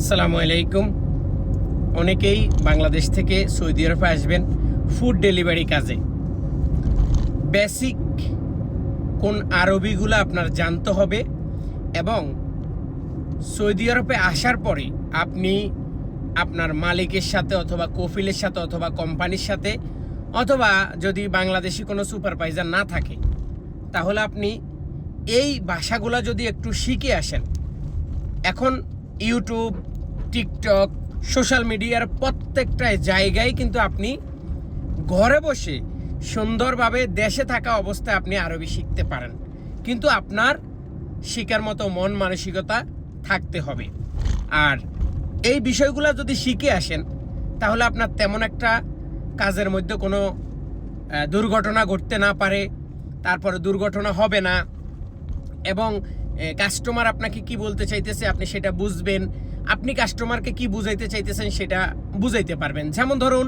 আসসালামু আলাইকুম। অনেকেই বাংলাদেশ থেকে সৌদি আরবে আসবেন ফুড ডেলিভারি কাজে। বেসিক কোন আরবিগুলো আপনার জানতে হবে এবং সৌদি আরবে আসার পরে আপনি আপনার মালিকের সাথে অথবা কফিলের সাথে অথবা কোম্পানির সাথে অথবা যদি বাংলাদেশি কোনো সুপারভাইজার না থাকে, তাহলে আপনি এই ভাষাগুলো যদি একটু শিখে আসেন। এখন ইউটিউব টিকটক সোশ্যাল মিডিয়ার প্রত্যেকটা জায়গায় কিন্তু আপনি ঘরে বসে সুন্দরভাবে দেশে থাকা অবস্থায় আপনি আরবি শিখতে পারেন। কিন্তু আপনার শিকার মতো মন মানসিকতা থাকতে হবে। আর এই বিষয়গুলো যদি শিখে আসেন, তাহলে আপনার তেমন একটা কাজের মধ্যে কোনো দুর্ঘটনা ঘটতে না পারে, তারপরে দুর্ঘটনা হবে না। এবং কাস্টমার আপনাকে কি বলতে চাইতেছে আপনি সেটা বুঝবেন। আপনি কাস্টমারকে কি বুঝাইতে চাইতেছেন সেটা বুঝাইতে পারবেন। যেমন ধরুন,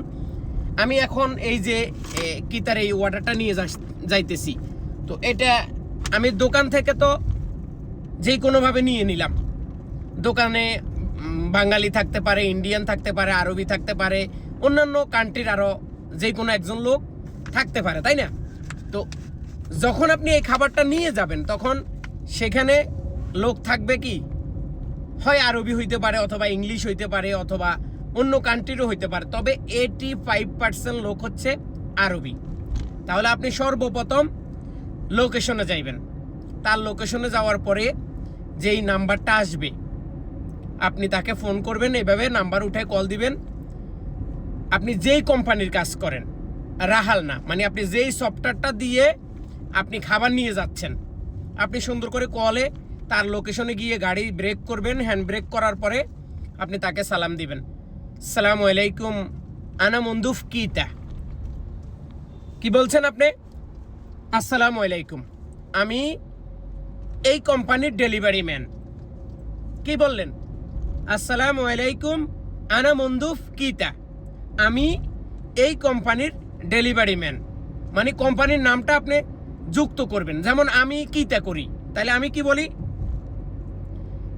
আমি এখন এই যে কিতার এই অর্ডারটা নিয়ে যাইতেছি। তো এটা আমি দোকান থেকে তো যেই কোনোভাবে নিয়ে নিলাম। দোকানে বাঙালি থাকতে পারে ইন্ডিয়ান থাকতে পারে, আরবি থাকতে পারে, অন্যান্য কান্ট্রির আরও যে কোনো একজন লোক থাকতে পারে, তাই না? তো যখন আপনি এই খাবারটা নিয়ে যাবেন, তখন সেখানে লোক থাকবে কি? হয় আরবি হইতে পারে অথবা ইংলিশ হইতে পারে অথবা অন্য কান্ট্রিরও হইতে পারে, তবে এইটি ফাইভ পার্সেন্ট লোক হচ্ছে আরবি। তাহলে আপনি সর্বপ্রথম লোকেশনে যাইবেন। তার লোকেশনে যাওয়ার পরে যেই নাম্বারটা আসবে, আপনি তাকে ফোন করবেন, এভাবে নাম্বার উঠে কল দিবেন। আপনি যেই কোম্পানির কাজ করেন রাহাল না মানে আপনি যেই সফটওয়্যারটা দিয়ে আপনি খাবার নিয়ে যাচ্ছেন আপনি সুন্দর করে কলে তার লোকেশনে গিয়ে গাড়ি ব্রেক করবেন হ্যান্ড ব্রেক করার পরে আপনি তাকে সালাম দিবেন। সালাম আলাইকুম, আনা মন্দুফ কিতা? কি বলছেন আপনি? আসসালামু আলাইকুম। আমি এই কোম্পানির ডেলিভারি ম্যান কি বললেন? আসসালামু আলাইকুম, আনা মন্দুফ কিতা? আমি এই কোম্পানির ডেলিভারি ম্যান মানে কোম্পানির নামটা আপনি যুক্ত করবেন। যেমন আমি কিতা করি। তাহলে আমি কি বলি?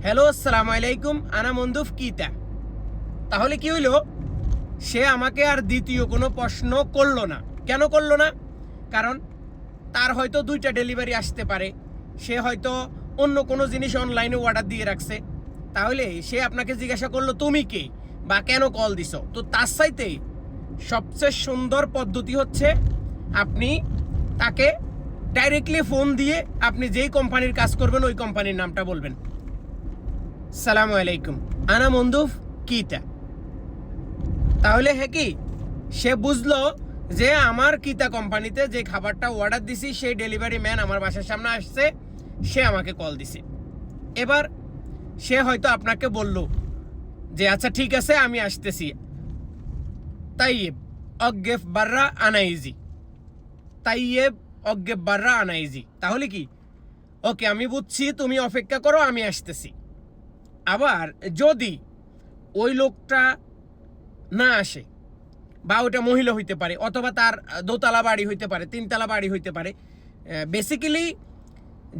হ্যালো, আসসালামু আলাইকুম, আনা মন্দুফ কিতা। তাহলে কি হইল? সে আমাকে আর দ্বিতীয় কোনো প্রশ্ন করল না। কেন করল না? কারণ তার হয়তো দুইটা ডেলিভারি আসতে পারে। সে হয়তো অন্য কোনো জিনিস অনলাইনে অর্ডার দিয়ে রাখছে। তাহলে সে আপনাকে জিজ্ঞাসা করল, তুমি কে বা কেন কল দিছো? তো তার চাইতে সবচেয়ে সুন্দর পদ্ধতি হচ্ছে আপনি তাকে ডাইরেক্টলি ফোন দিয়ে আপনি যেই কোম্পানির কাজ করবেন, ওই কোম্পানির নামটা বলবেন। সালাম আলাইকুম। আনা মন্দুফ, কিতা? তাহলে হ্যাঁ কি? সে বুঝলো যে আমার কিতা কোম্পানিতে যে খাবারটা অর্ডার দিছি, সেই ডেলিভারি ম্যান আমার বাসার সামনে আসছে, সে আমাকে কল দিছে। এবার সে হয়তো আপনাকে বলল যে আচ্ছা ঠিক আছে, আমি আসতেছি। তাইয়েব, অজ্ঞেফ বাররা আনাইজি তাইয়েব অজ্ঞেফ বাররা আনাইজি। তাহলে কি? ওকে, আমি বুঝছি, তুমি অপেক্ষা করো, আমি আসতেছি। আবার যদি ওই লোকটা না আসে, বা ওটা মহিলা হইতে পারে, অথবা তার দোতলা বাড়ি হইতে পারে, তিনতলা বাড়ি হইতে পারে বেসিক্যালি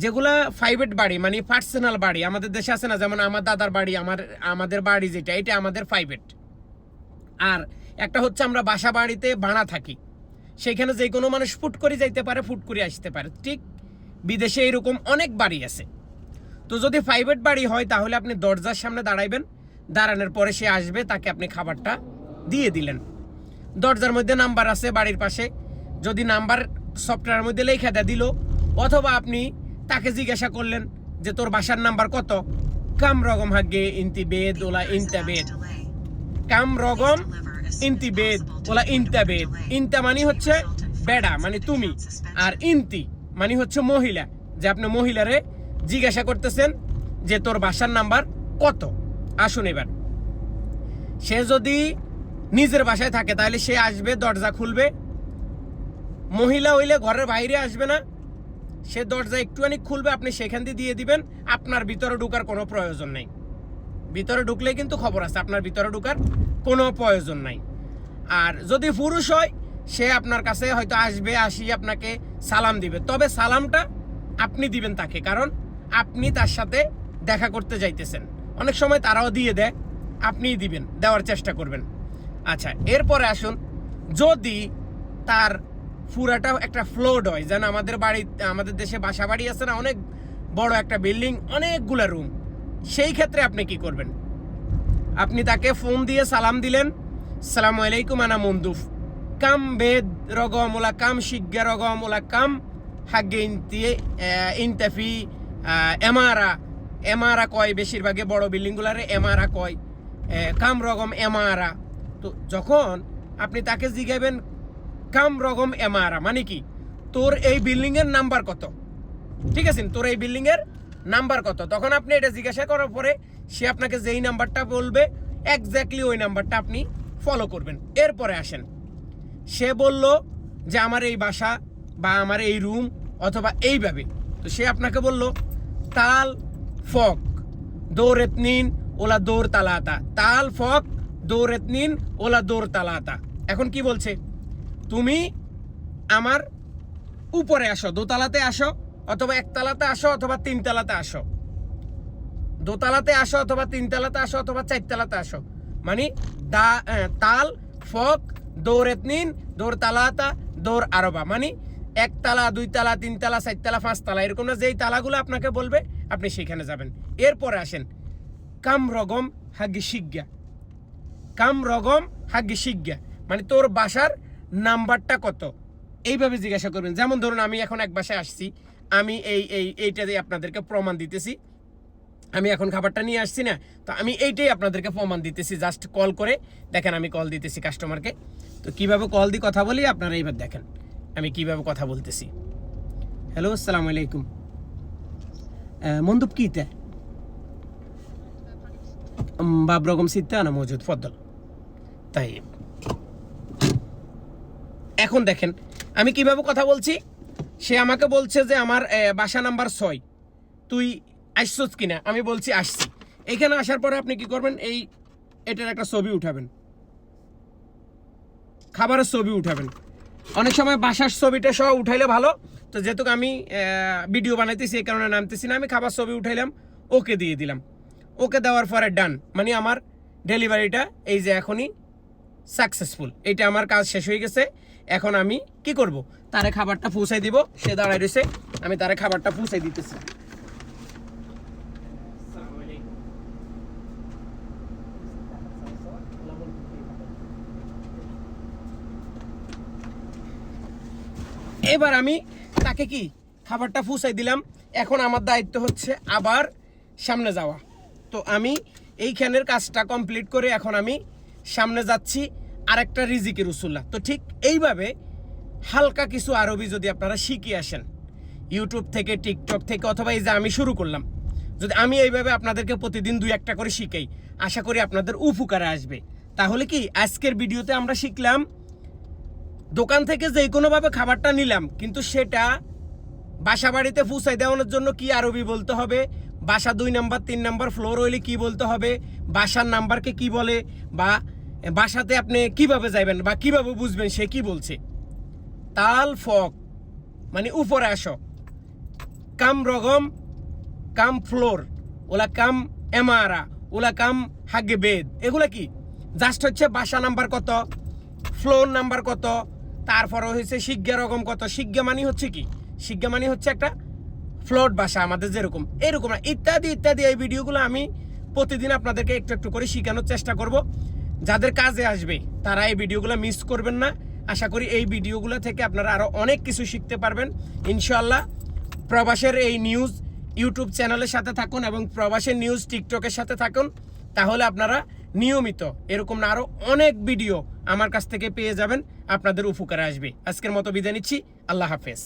যেগুলা প্রাইভেট বাড়ি মানে পার্সোনাল বাড়ি, আমাদের দেশে আছে না, যেমন আমার দাদার বাড়ি, আমার, আমাদের বাড়ি যেটা, এটা আমাদের প্রাইভেট আর একটা হচ্ছে আমরা বাসা বাড়িতে ভাড়া থাকি। সেখানে যে কোনো মানুষ ফুট করে যাইতে পারে, ফুট করে আসতে পারে। ঠিক বিদেশে এরকম অনেক বাড়ি আছে। তো যদি প্রাইভেট বাড়ি হয়, তাহলে আপনি দরজার সামনে দাঁড়াইবেন। দাঁড়ানোর পরে সে আসবে, তাকে আপনি খাবারটা দিয়ে দিলেন। দরজার মধ্যে নাম্বার আছে বাড়ির পাশে। যদি নাম্বার সফটওয়্যারের মধ্যে লেখা দেয় দিল, অথবা আপনি তাকে জিজ্ঞাসা করলেন যে, তোর বাসার নাম্বার কত? কাম রগম হাগে ইন্তি বেদ ওলা ইনতা বেদ। কাম রগম ইন্তি বেদ ওলা ইনতা বেদ ইনতা মানে হচ্ছে বেড়া মানে তুমি। আর ইন্তি মানে হচ্ছে মহিলা। যে আপনি মহিলারে জিজ্ঞাসা করতেছেন যে তোর বাসার নাম্বার কত? আসুন এবার। সে যদি নিজের বাসায় থাকে, তাহলে সে আসবে, দরজা খুলবে। মহিলা হইলে ঘরের বাইরে আসবে না। সে দরজা একটুখানি খুলবে, আপনি সেখান দিয়ে দিয়ে দিবেন। আপনার ভিতরে ঢুকার কোনো প্রয়োজন নেই। ভিতরে ঢুকলে কিন্তু খবর আছে, আপনার ভিতরে ঢুকার কোনো প্রয়োজন নাই। আর যদি পুরুষ হয়, সে আপনার কাছে হয়তো আসবে আসি আপনাকে সালাম দিবে। তবে সালামটা আপনি দিবেন তাকে, কারণ আপনি তার সাথে দেখা করতে যাইতেছেন। অনেক সময় তারাও দিয়ে দেয়, আপনিই দিবেন, দেওয়ার চেষ্টা করবেন। আচ্ছা এরপরে আসুন, যদি তার পুরাটা একটা ফ্লোড হয়, যেন আমাদের বাড়ি আমাদের দেশে বাসা বাড়ি আছে না, অনেক বড় একটা বিল্ডিং, অনেকগুলা রুম সেই ক্ষেত্রে আপনি কি করবেন? আপনি তাকে ফোন দিয়ে সালাম দিলেন, সালাম আলাইকুম, আনা মন্দুফ। কাম বেদ রগমুলা কাম শিগ্গা রগমুলা কাম হাগ্গে ইন্তিয়ে ইনতাফি এমারা এমারা কয় বেশিরভাগে বড় বিল্ডিংগুলারে এমারা কয় কাম রগম এমারা। তো যখন আপনি তাকে জিগাবেন কাম রগম এমারা মানে কি? তোর এই বিল্ডিংয়ের নাম্বার কত? ঠিক আছে, তোর এই বিল্ডিং এর নাম্বার কত? তখন আপনি এটা জিজ্ঞাসা করার পরে সে আপনাকে যেই নাম্বারটা বলবে এক্স্যাক্টলি ওই নাম্বারটা আপনি ফলো করবেন। এরপরে আসেন। সে বলল যে, আমার এই বাসা বা আমার এই রুম অথবা এইভাবে। তো সে আপনাকে বলল, তাল ফক দৌড়েতনিন ওলা দৌড় তালাতা। তাল ফক দৌড়েতনিন ওলা দৌড় তালাতা। এখন কি বলছে? তুমি আমার উপরে আসো, দোতলাতে আসো অথবা একতলাতে আসো অথবা তিনতলাতে আসো। দোতলাতে আসো অথবা তিনতলাতে আসো অথবা চারতলাতে আসো। মানে দা তাল, ফক দৌড়েত নিন দৌড় তালাতা, দৌড় আরবা। মানে একতলা দুইতলা তিনতলা চারতলা পাঁচতলা এরকম না যেই তালাগুলো আপনাকে বলবে, আপনি সেখানে যাবেন। এরপরে আসেন, কাম রগম হাগি শিজ্ঞা কাম রগম হাগি শিজ্ঞা মানে তোর বাসার নাম্বারটা কত? এইভাবে জিজ্ঞাসা করবেন। যেমন ধরুন আমি এখন এক বাসায় আসছি আমি এই এই এইটা দিয়ে আপনাদেরকে প্রমাণ দিতেছি। আমি এখন খাবারটা নিয়ে আসছি না, তো আমি এইটাই আপনাদেরকে প্রমাণ দিতেছি জাস্ট কল করে দেখেন আমি কল দিতেছি কাস্টমারকে তো কীভাবে কল দিয়ে কথা বলি, আপনারা এইবার দেখেন, আমি কীভাবে কথা বলতেছি। হ্যালো আসসালামু আলাইকুম। মন্দুপ কীতে বাবরকম সিদ্ধা না মজুদ ফদ্দল। তাই এখন দেখেন, আমি কীভাবে কথা বলছি? সে আমাকে বলছে যে আমার বাসা নাম্বার ছয়। তুই আসছস কিনা? আমি বলছি, আসছি। এখানে আসার পরে আপনি কি করবেন? এই, এটার একটা ছবি উঠাবেন। খাবারের ছবি উঠাবেন। অনেক সময় বাসার ছবিটা সহ উঠাইলে ভালো। তো যেহেতু আমি ভিডিও বানাইতেছি, এই কারণে নামতেছি না। আমি খাবার ছবি উঠাইলাম, ওকে দিয়ে দিলাম। ওকে দেওয়ার পরে ডান। মানে আমার ডেলিভারিটা এই যে এখনই সাকসেসফুল। এটা আমার কাজ শেষ হয়ে গেছে। এখন আমি কি করব? তারে খাবারটা পৌঁছাই দিব, সে দাঁড়ায় রয়েছে, আমি তারে খাবারটা পৌঁছাই দিতেছি। এবার আমি তাকে কি খাবারটা ফুসাই দিলাম, এখন আমার দায়িত্ব হচ্ছে আবার সামনে যাওয়া। তো আমি এইখানের কাজটা কমপ্লিট করে এখন আমি সামনে যাচ্ছি আরেকটা রিজিকের উসুল্লাহ। তো ঠিক এইভাবে হালকা কিছু আরবি যদি আপনারা শিখে আসেন। ইউটিউব থেকে টিকটক থেকে অথবা এই যে আমি শুরু করলাম, যদি আমি এইভাবে আপনাদেরকে প্রতিদিন দুই একটা করে শিখাই, আশা করি আপনাদের উপকারে আসবে। তাহলে কি, আজকের ভিডিওতে আমরা শিখলাম, দোকান থেকে যে কোনোভাবে খাবারটা নিলাম, কিন্তু সেটা বাসা বাড়িতে ফুসাই দেওয়ানোর জন্য কি আরবি বলতে হবে, বাসা দুই নাম্বার, তিন নাম্বার ফ্লোর হইলে কি বলতে হবে, বাসার নাম্বারকে কি বলে, বা বাসাতে আপনি কীভাবে যাবেন বা কীভাবে বুঝবেন সে কি বলছে। তাল ফক মানে উপরে আসো। কাম রগম, কাম ফ্লোর, ওলা কাম এমারা, ওলা কাম হাগে বেদ। এগুলা কি? জাস্ট হচ্ছে বাসা নাম্বার কত, ফ্লোর নাম্বার কত, তারপরে হয়েছে শিজ্ঞা রকম কত। শিজ্ঞা মানে হচ্ছে কি? শিজ্ঞা মানে হচ্ছে একটা ফ্লোট বাসা আমাদের যেরকম। এরকম না। ইত্যাদি ইত্যাদি এই ভিডিওগুলো আমি প্রতিদিন আপনাদেরকে একটু একটু করে শেখানোর চেষ্টা করব। যাদের কাজে আসবে, তারা এই ভিডিওগুলো মিস করবেন না। আশা করি এই ভিডিওগুলো থেকে আপনারা আরও অনেক কিছু শিখতে পারবেন। ইনশাল্লাহ প্রবাসের এই নিউজ ইউটিউব চ্যানেলের সাথে থাকুন এবং প্রবাসের নিউজ টিকটকের সাথে থাকুন, তাহলে আপনারা নিয়মিত এরকম না আরও অনেক ভিডিও আমার কাছ থেকে পেয়ে যাবেন, আপনাদের উপকারে আসবে। আজকের মতো বিদায় নিচ্ছি, আল্লাহ হাফেজ।